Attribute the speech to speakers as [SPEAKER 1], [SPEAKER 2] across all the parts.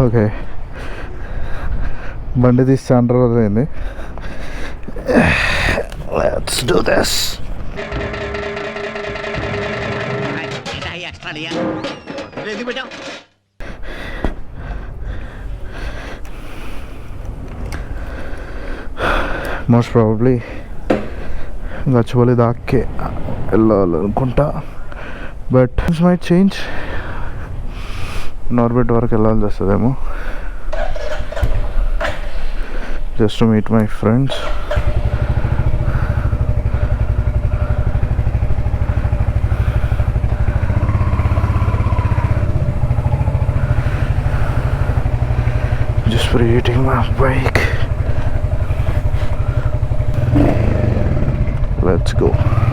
[SPEAKER 1] Okay. బండి తీసి చాలా అయింది let's do this most probably Gachibowli దాకే వెళ్ళాలనుకుంటా. బట్ మై చేంజ్ నార్బెట్ వరకు వెళ్ళాల్సి వస్తుందేమో just to meet my friends just preheating my bike let's go.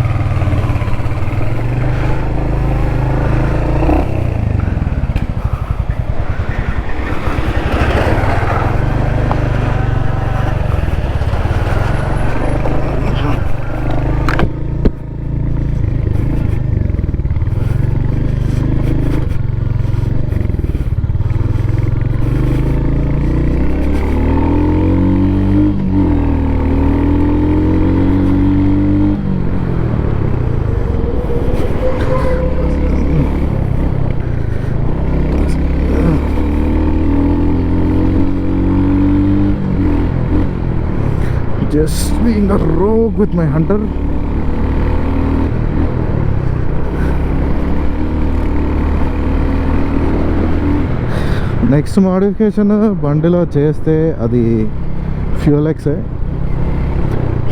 [SPEAKER 1] Just being a rogue with my hunter. Next modification బండిలో చేస్తే అది ఫ్యూల్ ఎక్సే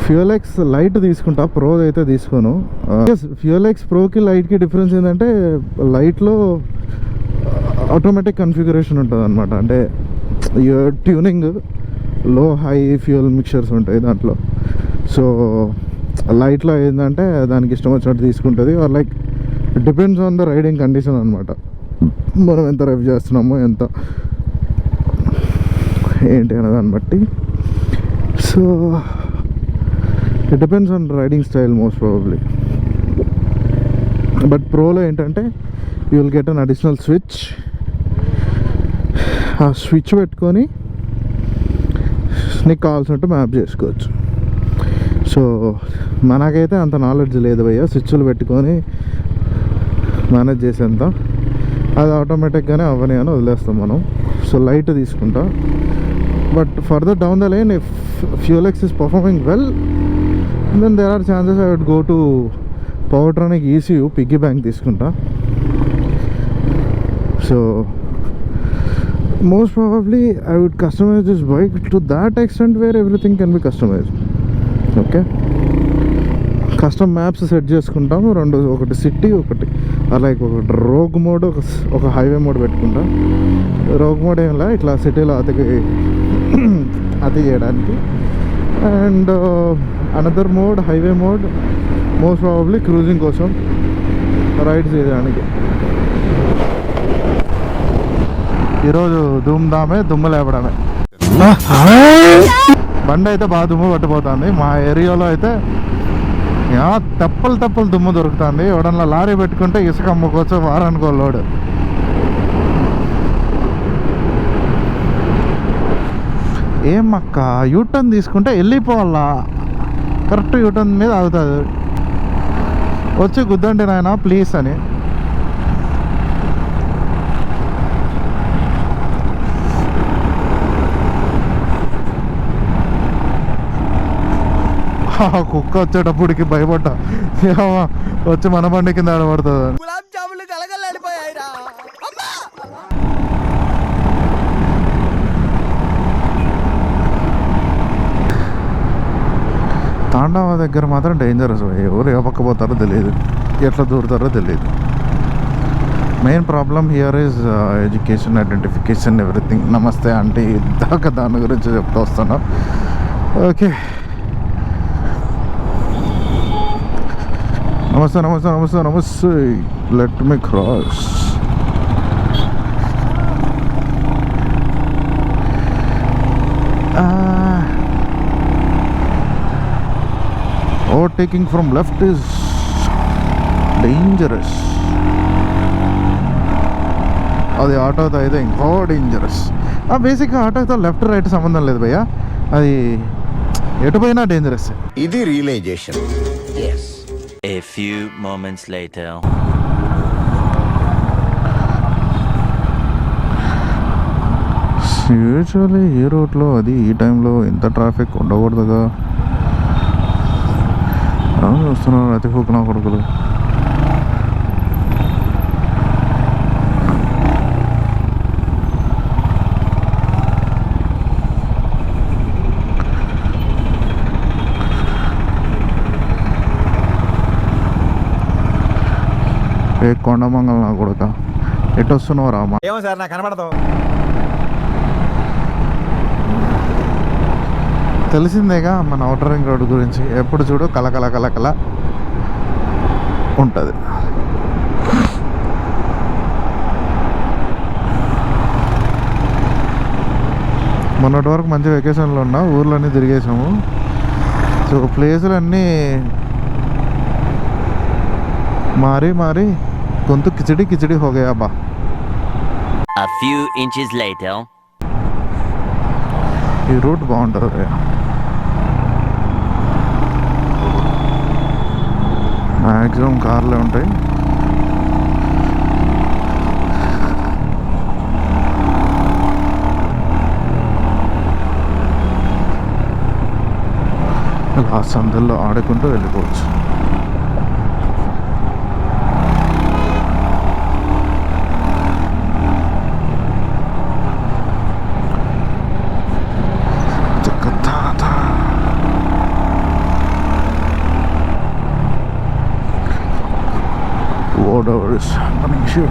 [SPEAKER 1] ఫ్యూల్ ఎక్స్ లైట్ తీసుకుంటా ప్రో అయితే తీసుకోను ఫ్యూల్ ఎక్స్ ప్రోకి లైట్కి డిఫరెన్స్ ఏంటంటే లైట్లో ఆటోమేటిక్ కన్ఫిగరేషన్ ఉంటుంది అనమాట అంటే ట్యూనింగ్లో హై ఫ్యూయల్ మిక్చర్స్ ఉంటాయి దాంట్లో సో లైట్లో ఏంటంటే దానికి ఇష్టం వచ్చినట్టు తీసుకుంటుంది. Or like depends on the riding condition అనమాట మనం ఎంత రైవ్ చేస్తున్నామో ఎంత ఏంటి అనే దాన్ని బట్టి. So it depends on riding style most probably but ప్రోలో ఏంటంటే you will get an additional switch ఆ స్విచ్ పెట్టుకొని నీకు కావాల్సినట్టు మ్యాప్ చేసుకోవచ్చు. సో మనకైతే అంత నాలెడ్జ్ లేదు భయ్య. స్విచ్లు పెట్టుకొని మేనేజ్ చేసేంత. అది ఆటోమేటిక్గానే అవ్వని అని వదిలేస్తాం మనం. సో లైట్ తీసుకుంటా. But further down the line if is performing well then there are chances I would go to powertronic ECU piggyback తీసుకుంటా. So most probably I would customize this bike to that extent where everything can be customized okay custom maps set చేసుకుంటాము. రెండు ఒకటి city ఒకటి అలాగే ఒకటి rogue mode ఒక ఒక highway mode పెట్టుకుంటాం. రోగ్ మోడ్ ఏమిలా ఇట్లా సిటీలో అతికి అతి చేయడానికి. And another mode highway mode most probably cruising కోసం రైడ్ చేయడానికి. ఈరోజు దుమ్దామే దుమ్ము లేపడమే బండి అయితే బాగా దుమ్ము పట్టిపోతుంది. మా ఏరియాలో అయితే తప్పలు తప్పలు దుమ్ము దొరుకుతుంది. ఎవడన్నా లారీ పెట్టుకుంటే ఇసుక అమ్ముకోవచ్చు వారనుకో లోడు. ఏమక్క యూటర్న్ తీసుకుంటే వెళ్ళిపోవాలా? కరెక్ట్ యూటర్న్ మీద ఆగుతుంది. వచ్చి గుద్దండి నాయన ప్లీజ్ అని. కుక్క వచ్చేటప్పటికి భయపడ్డా. ఏమో వచ్చి మన బండి కింద ఆడబడుతుంది. తాండవ దగ్గర మాత్రం డేంజరస్ ఎవరు ఏ పక్క పోతారో తెలియదు. ఎట్లా దూరుతారో తెలియదు. Main problem here is education identification everything నమస్తే అంటే దాకా దాని గురించి చెప్తా వస్తాను ఓకే నమస్తే నమస్తే నమస్తే నమస్తే. Let me cross overtaking from left is dangerous. అది ఆటోతో అయితే ఇంకో డేంజరస్ బేసిక్గా ఆటోతో లెఫ్ట్ రైట్ సంబంధం లేదు భయ్య. అది ఎటు పోయినా డేంజరస్
[SPEAKER 2] ఇది realization
[SPEAKER 3] A few moments later.
[SPEAKER 1] Usually ఏ రోడ్లో అది ఈ టైంలో ఇంత ట్రాఫిక్ ఉండకూడదుగా. అవును చూస్తున్నారు? అతి నా కొడుకులు. నా కొడుక. ఎటు వస్తున్నావు రామా?
[SPEAKER 4] ఏమో సార్ నాకు కనబడదు
[SPEAKER 1] తెలిసిందేగా మన అవుటర్ రింగ్ రోడ్ గురించి. ఎప్పుడు చూడు కలకల కలకల ఉంటుంది. మొన్నటి వరకు మంచి వెకేషన్లో ఉన్నా ఊర్లన్నీ తిరిగేసాము సో ప్లేసులు అన్నీ మారి మారి గొంతు కిచడి కిచడి హోగయా బా
[SPEAKER 3] A few inches later.
[SPEAKER 1] ఈ రూట్ బాగుంటుంది. మ్యాక్సిమం కార్లే ఉంటాయి. ఆ సందుల్లో ఆడుకుంటూ వెళ్ళిపోవచ్చు. Whatever is happening here.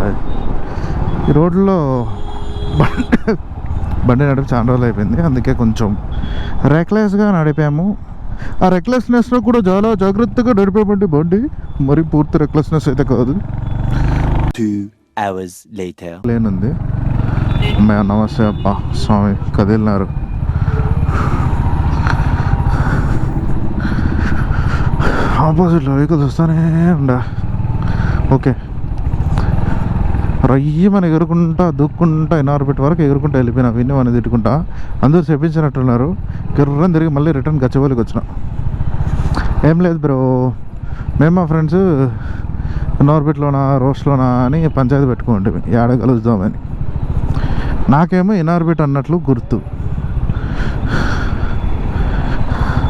[SPEAKER 1] అది. ఈ రోడ్లో బండి నడిపి చాలా రోజులు అయిపోయింది. అందుకే కొంచెం రెక్లెస్గా నడిపాము. ఆ రెక్లెస్నెస్లో కూడా చాలా జాగ్రత్తగా నడిపామండి బండి. మరి పూర్తి రెక్లెస్నెస్ అయితే కాదు.
[SPEAKER 3] Two hours later.
[SPEAKER 1] లేనుంది అమ్మాయి నమస్తే అప్ప స్వామి కదిలినారు. ఆపోజిట్లో వెహికల్స్ వస్తానే ఉండా. ఓకే రయ్యమని ఎగురుకుంటా దుక్కుంటా ఎన్ఆర్బిట్ వరకు ఎగురుకుంటా వెళ్ళిపోయినా విన్ని అని తిట్టుకుంటా. అందరూ చెప్పించినట్టున్నారు. గిర్రం తిరిగి మళ్ళీ రిటర్న్ గచ్చబోలికి వచ్చిన. ఏం లేదు బ్రో. మేము మా ఫ్రెండ్స్ ఎన్ఆర్బిట్లోనా రోస్ట్లోనా అని పంచాయతీ పెట్టుకుంటే ఏడ కలుద్దామని. నాకేమో ఇనార్బిట్ అన్నట్లు గుర్తు.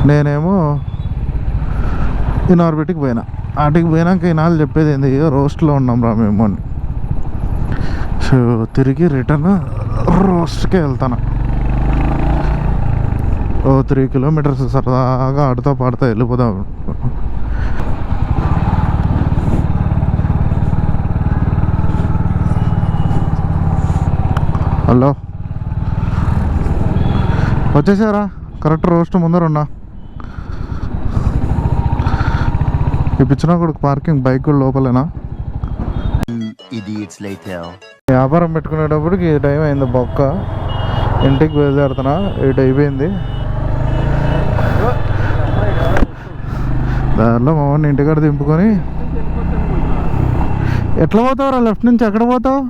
[SPEAKER 1] నేనేమో ఇన్ఆర్బిట్కి పోయినా. వాటికి పోయినాక ఈనాళ్ళు చెప్పేది ఏంది? రోస్ట్లో ఉన్నాం రా మేము అని. సో తిరిగి రిటర్న్ రోస్ట్కే వెళ్తాను. ఓ త్రీ కిలోమీటర్స్ సరదాగా ఆడుతూ పాడుతూ వెళ్ళిపోదాం. హలో? వచ్చేసారా? కరెక్ట్ రోస్ట్ ముందర ఉన్నా. ఇప్పించిన కొడుకు పార్కింగ్ బైక్ కూడా లోపలేనా?
[SPEAKER 3] Idiots later.
[SPEAKER 1] వ్యాపారం పెట్టుకునేటప్పటికి ఈ టైం అయింది బొక్క. ఇంటికి బయలుదేరుతున్నా ఇటు అయిపోయింది. దారిలో మా వాడిని ఇంటికాడ దింపుకొని. ఎట్లా పోతావురా లెఫ్ట్ నుంచి ఎక్కడ పోతావు?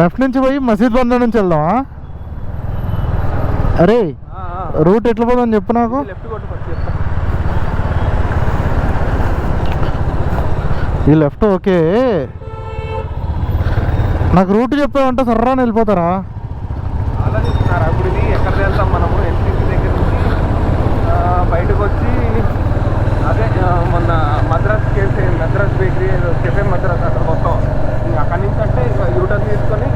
[SPEAKER 1] లెఫ్ట్ నుంచి పోయి మసీద్ బందర్ నుంచి వెళ్దామా? అరే రూట్ ఎట్లా పోదాం చెప్పు నాకు. ఈ లెఫ్ట్ ఓకే. నాకు రూట్ చెప్పావంటే సర్రాని వెళ్ళిపోతారా
[SPEAKER 5] ఆలోచిస్తున్నారా ఇప్పుడు ఇది ఎక్కడ వెళ్తాం మనము ఎన్సీసీ దగ్గర నుంచి ఆ, బయటకు వచ్చి అదే ఆ, మొన్న మద్రాస్ కేఫే మద్రాస్ బేకరీ ఏదో కెఫే మద్రాస్ అక్కడ మొత్తం ఇంక అక్కడి నుంచి అంటే ఇక యూటర్న్ తీసుకొని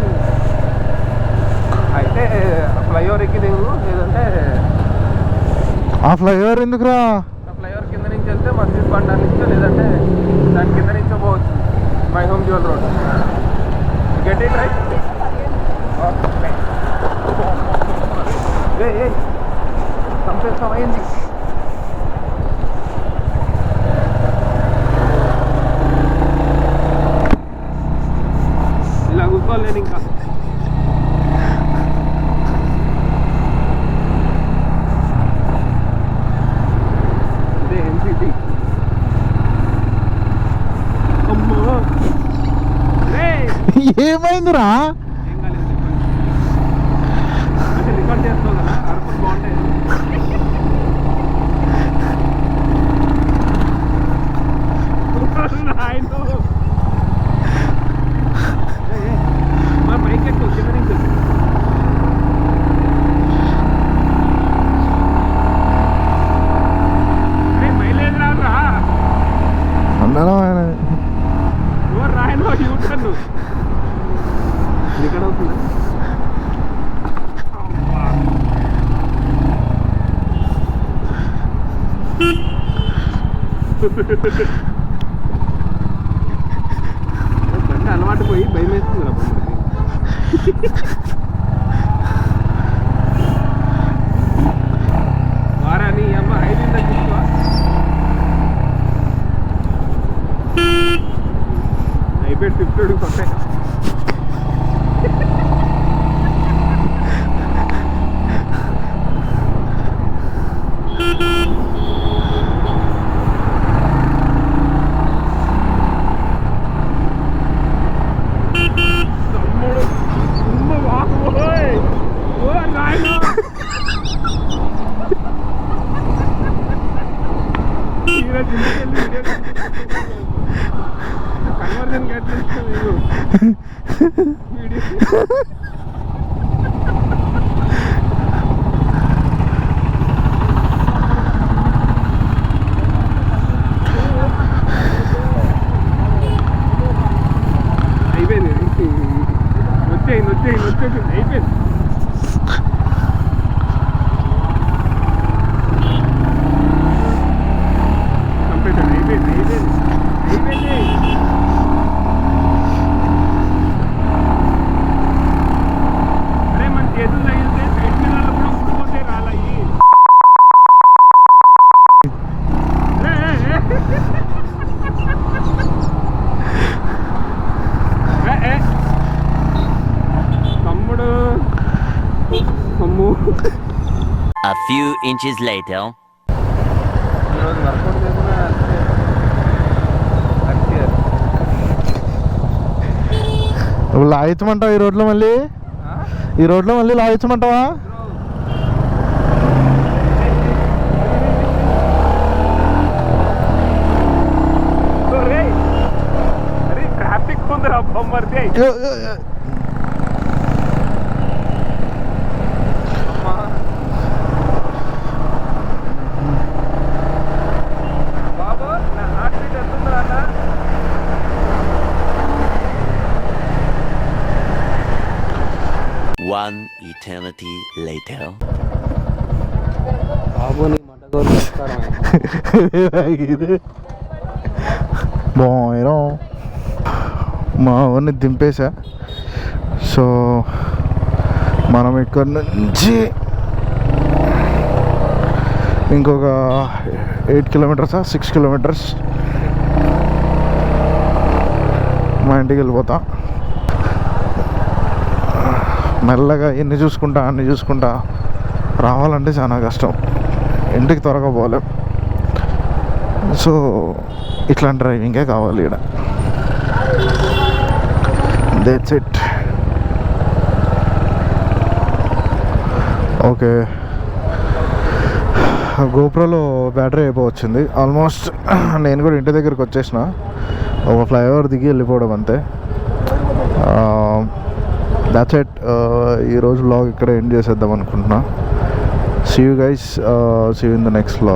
[SPEAKER 5] అయితే ఫ్లైఓవర్ ఎక్కి దిగు లేదంటే
[SPEAKER 1] ఆ ఫ్లైఓవర్ ఎందుకురా?
[SPEAKER 5] ఆ ఫ్లైఓవర్ కింద నుంచి వెళ్తే మసీద్ పండా నుంచి లేదంటే దాని కింద నుంచి పోవచ్చు. My home jewel road. Get it right ఏ
[SPEAKER 1] ఏమైందిరా
[SPEAKER 5] I know చెప్పండి అంటే రికార్డ్ చేస్తావు కదా అరుపులు బాగుంటాయి నాయనో. ఏయ్, ఏయ్, మా బైక్ ఎక్కువ కింద నుంచి మైలేజ్ రాదురా
[SPEAKER 1] అందరం ఆయన
[SPEAKER 5] ఓ రాయను యూటర్న్ ఇక్కడ అవుతుందా బండి అలవాటు పోయి భయం వేస్తుంది రా అయిపోయింది వచ్చేయండి వచ్చేయండి వచ్చేసింది అయిపోయింది కంప్లీట్ అయిపోయింది అయిపోయింది అయిపోయింది అరే మన చేతులు తగిలితే సైడ్ మిర్రర్లు కూడా ఊడిపోతే రాలయ్యి ఏ, ఏ, ఏ. ఏ, ఏ. తమ్ముడు తమ్ము
[SPEAKER 3] A few inches later.
[SPEAKER 1] లాగించమంటావా ఈ రోడ్లో మళ్ళీ? ఈ రోడ్లో మళ్ళీ లాగించమంటావా
[SPEAKER 5] ట్రాఫిక్ ఉందిరా బొమ్మర్ది
[SPEAKER 1] ఏ, ఏ, ఏ.
[SPEAKER 5] బాబు నా హార్ట్ బీట్ ఎంత ఉందిరా అన్న
[SPEAKER 3] One eternity later.
[SPEAKER 5] బాబు నీ మటగోలు నమస్కారం
[SPEAKER 1] ఇది బాగా మా ఊరిని దింపేశా. సో మనం ఇక్కడ నుంచి ఇంకొక ఎయిట్ కిలోమీటర్సా సిక్స్ కిలోమీటర్స్ మా ఇంటికి వెళ్ళిపోతా. మెల్లగా ఎన్ని చూసుకుంటా అన్ని చూసుకుంటా రావాలంటే చాలా కష్టం. ఇంటికి త్వరగా పోలేం. సో ఇట్లాంటి డ్రైవింగే కావాలి ఇక్కడ దట్స్ ఇట్ ఓకే. గోప్రోలో బ్యాటరీ అయిపోవచ్చింది ఆల్మోస్ట్ నేను కూడా ఇంటి దగ్గరికి వచ్చేసిన. ఒక ఫ్లైఓవర్ దిగి వెళ్ళిపోవడం అంతే. దాట్స్ ఎట్ ఈరోజు బ్లాగ్ ఇక్కడ ఎండ్ చేసేద్దాం అనుకుంటున్నా. See you guys see you in the next vlog